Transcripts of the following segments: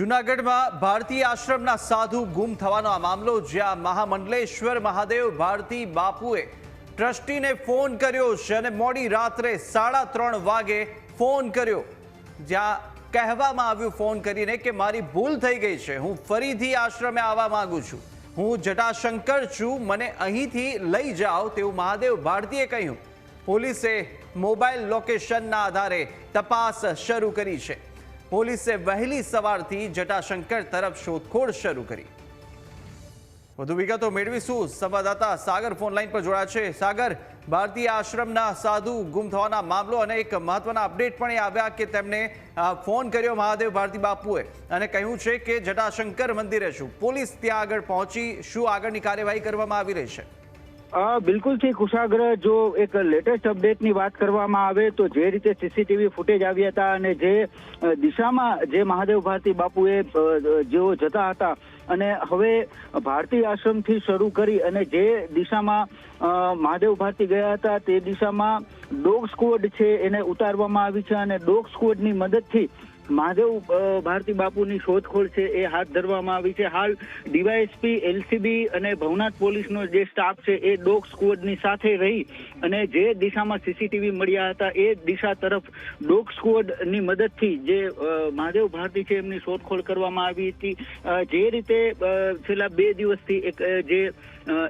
જૂનાગઢમાં ભારતીય આશ્રમના સાધુ ગુમ થવાનો આ મામલો, જ્યાં મહામંડલેશ્વર મહાદેવ ભારતી બાપુએ ટ્રસ્ટીને ફોન કર્યો છે અને મોડી રાત્રે સાડા ત્રણ વાગે ફોન કર્યો. જ્યાં કહેવામાં આવ્યું ફોન કરીને કે મારી ભૂલ થઈ ગઈ છે, હું ફરીથી આશ્રમે આવવા માંગુ છું. હું જટાશંકર છું, મને અહીંથી લઈ જાઓ તેવું મહાદેવ ભારતીએ કહ્યું. પોલીસે મોબાઈલ લોકેશનના આધારે તપાસ શરૂ કરી છે. પોલીસે વહેલી સવારથી જટાશંકર તરફ શોધખોળ શરૂ કરી. વધુ વિગતો મેળવીશું. સંવાદદાતા સાગર ફોન લાઈન પર જોડાયા છે. સાગર, ભારતીય આશ્રમના સાધુ ગુમ થવાના મામલો અને એક મહત્વના અપડેટ પણ એ આવ્યા કે તેમને ફોન કર્યો મહાદેવ ભારતી બાપુએ અને કહ્યું છે કે જટાશંકર મંદિરે છું. પોલીસ ત્યાં આગળ પહોંચી શું આગળની કાર્યવાહી કરવામાં આવી રહી છે? અ, બિલકુલથી કુશાગ્ર જો એક લેટેસ્ટ અપડેટની વાત કરવામાં આવે તો જે રીતે સીસીટીવી ફૂટેજ આવ્યા હતા અને જે દિશામાં જે મહાદેવ ભારતી બાપુએ જેઓ જતા હતા અને હવે ભારતી આશ્રમથી શરૂ કરી અને જે દિશામાં મહાદેવ ભારતી ગયા હતા તે દિશામાં ડોગ સ્કવોડ છે એને ઉતારવામાં આવી છે અને ડોગ સ્ક્વોડની મદદથી અ, ભારતી બાપુની શોધખોળ છે એ હાથ ધરવામાં આવી છે. હાલ ડીવાયએસપી એલસીબી અને ભવનાથ પોલીસનો જે સ્ટાફ છે એ ડોગ સ્ક્વોડની સાથે રહી અને જે દિશામાં સીસીટીવી મળ્યા હતા એ દિશા તરફ ડોગ સ્કવોડની મદદથી જે મહાદેવ ભારતી છે એમની શોધખોળ કરવામાં આવી હતી. જે રીતે છેલ્લા બે દિવસથી એક જે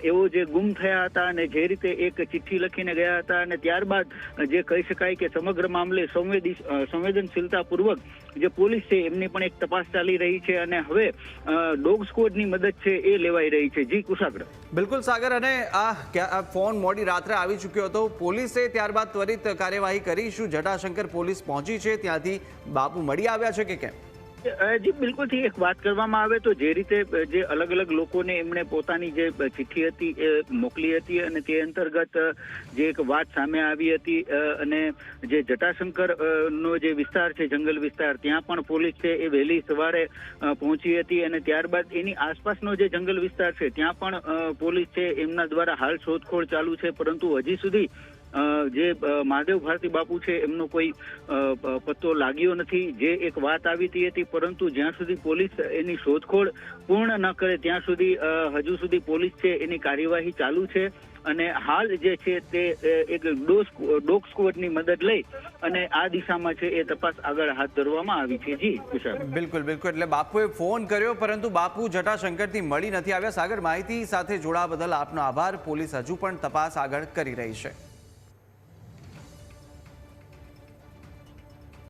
એવો જે ગુમ થયા હતા અને જે રીતે એક ચિઠ્ઠી લખીને ગયા હતા અને ત્યારબાદ જે કહી શકાય કે સમગ્ર મામલે સંવેદી સંવેદનશીલતાપૂર્વક જે પોલીસ છે, એમની પણ એક તપાસ ચાલી રહી છે અને હવે ડોગ સ્ક્વોડની મદદ છે એ લેવાઈ રહી છે. જી, કુશાગ્ર. બિલકુલ, સાગર, અને આ ફોન મોડી રાત્રે આવી ચૂક્યો હતો. પોલીસે ત્યારબાદ ત્વરિત કાર્યવાહી કરી. શું જટાશંકર પોલીસ પહોંચી છે? ત્યાંથી બાપુ મળી આવ્યા છે કે કેમ? જી બિલકુલથી એક વાત કરવામાં આવે તો જે રીતે જે અલગ અલગ લોકોને એમણે પોતાની જે ચિઠ્ઠી હતી, એ મોકલી હતી અને તે અંતર્ગત જે એક વાત સામે આવી હતી અને જે જટાશંકર નો જે વિસ્તાર છે, જંગલ વિસ્તાર, ત્યાં પણ પોલીસ છે, એ વહેલી સવારે પહોંચી હતી અને ત્યારબાદ એની આસપાસનો જે જંગલ વિસ્તાર છે, ત્યાં પણ પોલીસ છે, એમના દ્વારા હાલ શોધખોળ ચાલુ છે, પરંતુ હજી સુધી જે મહાદેવ ભારતી બાપુ છે, એમનો કોઈ પત્તો લાગ્યો નથી. જે એક વાત આવી હતી પરંતુ જ્યાં સુધી પોલીસ એની શોધખોળ પૂર્ણ ન કરે, ત્યાં સુધી હજુ સુધી પોલીસ છે, એની કાર્યવાહી ચાલુ છે. અને હાલ જે છે તે એક ડોગ સ્કવોડની મદદ લઈ અને આ દિશામાં છે એ તપાસ આગળ હાથ ધરવામાં આવી છે. જી કુશાલ બિલકુલ બિલકુલ. એટલે બાપુએ ફોન કર્યો, પરંતુ બાપુ જટાશંકરથી મળી નથી આવ્યા. સાગર માહિતી સાથે જોડાવા બદલ આપનો આભાર. પોલીસ હજુ પણ તપાસ આગળ કરી રહી છે.